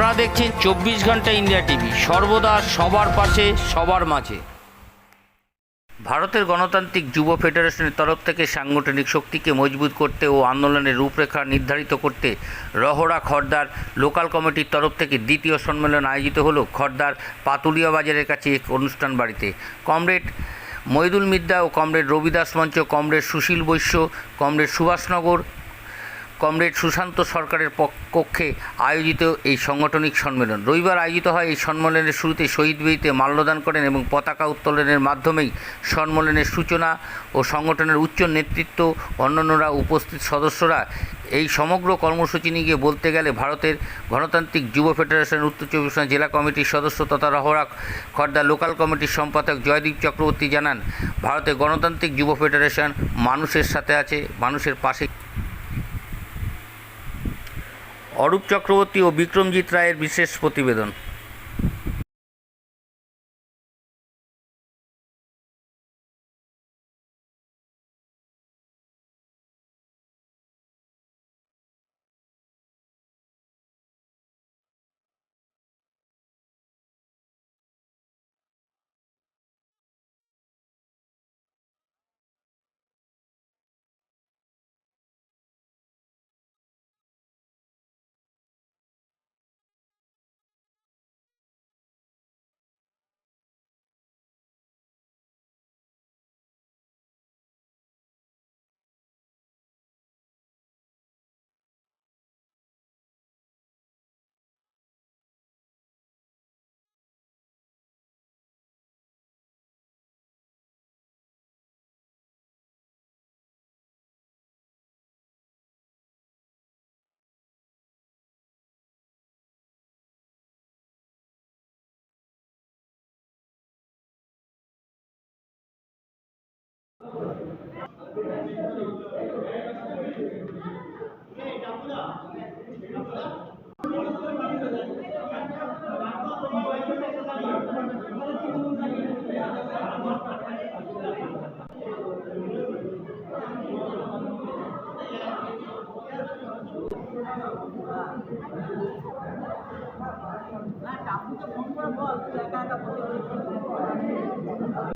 আপনারা দেখছেন চব্বিশ ঘণ্টা ইন্ডিয়া টিভি। সর্বদা সবার পাশে, সবার মাঝে। ভারতের গণতান্ত্রিক যুব ফেডারেশনের তরফ থেকে সাংগঠনিক শক্তিকে মজবুত করতে ও আন্দোলনের রূপরেখা নির্ধারিত করতে রহরা খর্দার লোকাল কমিটির তরফ থেকে দ্বিতীয় সম্মেলন আয়োজিত হলো খর্দার পাতুলিয়া বাজারের কাছে এক অনুষ্ঠান বাড়িতে। কমরেড মইদুল মিদ্দা ও কমরেড রবিদাস মঞ্চ, comrade Sushil Baishya, comrade Subhashnagar comrade Sushanta সরকারের কক্ষে আয়োজিত এই সাংগঠনিক সম্মেলন। রবিবার আয়োজিত হয় এই সম্মেলনের শুরুতে শহীদ বেদিতে মাল্যদান করেন এবং পতাকা উত্তোলনের মাধ্যমেই সম্মেলনের সূচনা ও সংগঠনের উচ্চ নেতৃত্ব, অন্যান্যরা উপস্থিত সদস্যরা এই সমগ্র কর্মসূচি নিয়ে বলতে গেলে ভারতের গণতান্ত্রিক যুব ফেডারেশনের উত্তর চব্বিশ পরগনা জেলা কমিটির সদস্য তথা রহরা খর্দা লোকাল কমিটির সম্পাদক জয়দীপ চক্রবর্তী জানান ভারতের গণতান্ত্রিক যুব ফেডারেশন মানুষের সাথে আছে, মানুষের পাশে অরূপ চক্রবর্তী ও বিক্রমজিৎ রায়ের বিশেষ প্রতিবেদন।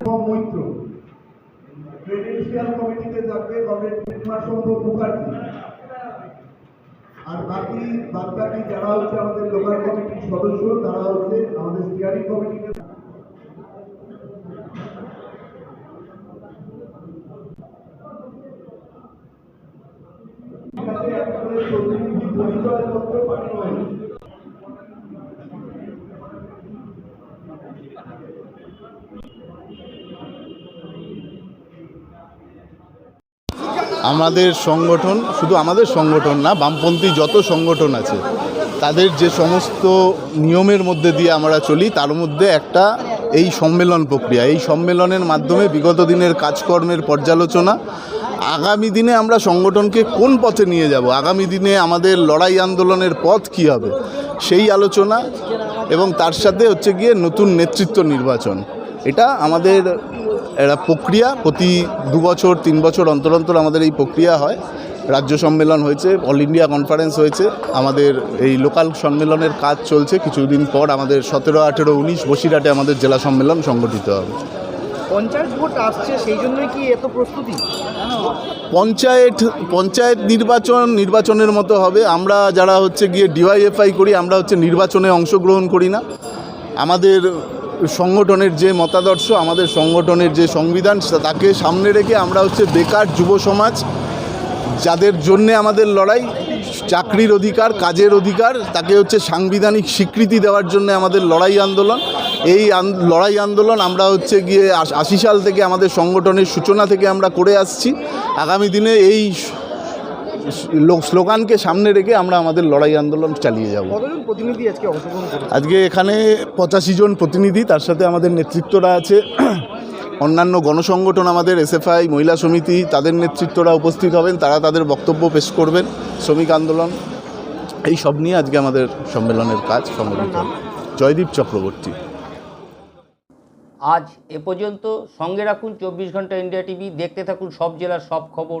এবং মৈত্র প্রেসিডেন্সিয়াল কমিটিতে থাকবে কমরেড প্রতিমা শম্ভু মুখার্জি। আর বাকি বাদ বাকি যারা হচ্ছে আমাদের লোকাল কমিটির সদস্য, তারা হচ্ছে আমাদের স্টিয়ারিং কমিটিতে প্রতিনিধি পরিচয় পত্র পাঠানো হয়েছে আমাদের সংগঠন শুধু আমাদের সংগঠন না, বামপন্থী যত সংগঠন আছে, তাদের যে সমস্ত নিয়মের মধ্যে দিয়ে আমরা চলি, তার মধ্যে একটা এই সম্মেলন প্রক্রিয়া। এই সম্মেলনের মাধ্যমে বিগত দিনের কাজকর্মের পর্যালোচনা, আগামী দিনে আমরা সংগঠনকে কোন পথে নিয়ে যাব? আগামী দিনে আমাদের লড়াই আন্দোলনের পথ কী হবে? সেই আলোচনা এবং তার সাথে হচ্ছে গিয়ে নতুন নেতৃত্ব নির্বাচন। এটা আমাদের একটা প্রক্রিয়া প্রতি দু বছর তিন বছর অন্তর অন্তর আমাদের এই প্রক্রিয়া হয়। রাজ্য সম্মেলন হয়েছে অল ইন্ডিয়া কনফারেন্স হয়েছে আমাদের এই লোকাল সম্মেলনের কাজ চলছে। কিছুদিন পর আমাদের সতেরো আঠেরো উনিশ বসিরহাটে আমাদের জেলা সম্মেলন সংগঠিত হবে। পঞ্চায়েত ভোট আসছে সেই জন্যই কি এত প্রস্তুতি? পঞ্চায়েত পঞ্চায়েত নির্বাচন নির্বাচনের মতো হবে। আমরা যারা হচ্ছে গিয়ে ডিওয়াইএফআই করি আমরা হচ্ছে নির্বাচনে অংশগ্রহণ করি না। আমাদের সংগঠনের যে মতাদর্শ, আমাদের সংগঠনের যে সংবিধান তাকে সামনে রেখে আমরা হচ্ছে বেকার যুব সমাজ, যাদের জন্যে আমাদের লড়াই, চাকরির অধিকার, কাজের অধিকার, তাকে হচ্ছে সাংবিধানিক স্বীকৃতি দেওয়ার জন্য আমাদের লড়াই আন্দোলন। এই লড়াই আন্দোলন আমরা হচ্ছে গিয়ে আশি সাল থেকে আমাদের সংগঠনের সূচনা থেকে আমরা করে আসছি। আগামী দিনে এই স্লোগানকে সামনে রেখে আমরা আমাদের লড়াই আন্দোলন চালিয়ে যাব। আজকে অংশগ্রহণ করেছে আজকে এখানে পঁচাশি জন প্রতিনিধি তার সাথে আমাদের নেতৃত্বরা আছে। অন্যান্য গণসংগঠন আমাদের এসএফআই মহিলা সমিতি তাদের নেতৃত্বরা উপস্থিত হবেন তারা তাদের বক্তব্য পেশ করবেন। শ্রমিক আন্দোলন এই সব নিয়ে আজকে আমাদের সম্মেলনের কাজ সংগঠিত জয়দীপ চক্রবর্তী। আজ এ পর্যন্ত সঙ্গে রাখুন চব্বিশ ঘণ্টা ইন্ডিয়া টিভি দেখতে থাকুন সব জেলার সব খবর।